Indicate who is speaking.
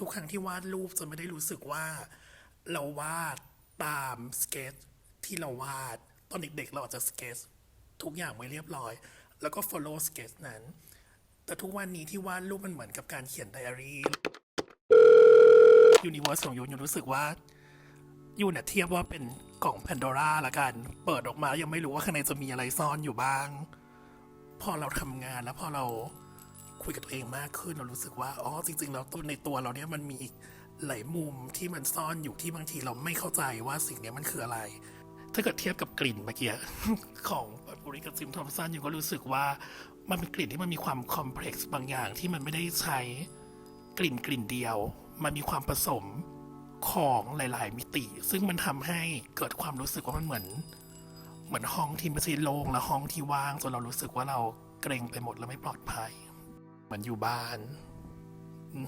Speaker 1: ทุกครั้งที่วาดรูปจะไม่ได้รู้สึกว่า เราวาดตามสเก็ตที่เราวาดตอนเด็กๆเราอาจจะสเก็ตทุกอย่างไว้เรียบร้อย แล้วก็ follow สเก็ตนั้น แต่ทุกวันนี้ที่วาดรูปมันเหมือนกับการเขียนไดอารี่ยูนิเวอร์สของยูนยูรู้สึกว่ายูเนี่ยเทียบว่าเป็นกล่องแพนโดร่าละกัน เปิดออกมายังไม่รู้ว่าข้างในจะมีอะไรซ่อนอยู่บ้าง พอเราทำงานแล้วพอเรา คุยกับตัวเองมากขึ้นเรารู้สึกว่าอ๋อจริง ๆ แล้วตัวในตัวเราเนี่ยมันมีอีกหลายมุมที่มันซ่อนอยู่ที่บางทีเราไม่เข้าใจว่าสิ่งนี้มันคืออะไร ถ้าเกิดเทียบกับกลิ่นเมื่อกี้ของบุริกับซิมทอมสันอยู่ก็รู้สึกว่ามันเป็นกลิ่นที่มันมีความคอมเพล็กซ์บางอย่างที่มันไม่ได้ใช้กลิ่นกลิ่นเดียว มันมีความผสมของหลาย ๆ มิติ ซึ่งมันทำให้เกิดความรู้สึกว่ามันเหมือน เหมือนห้องที่ไม่ใช่โล่งและห้องที่ว่างจนเรารู้สึกว่าเราเกรงไปหมดและไม่ปลอดภัย มือนอยู่บ้าน อื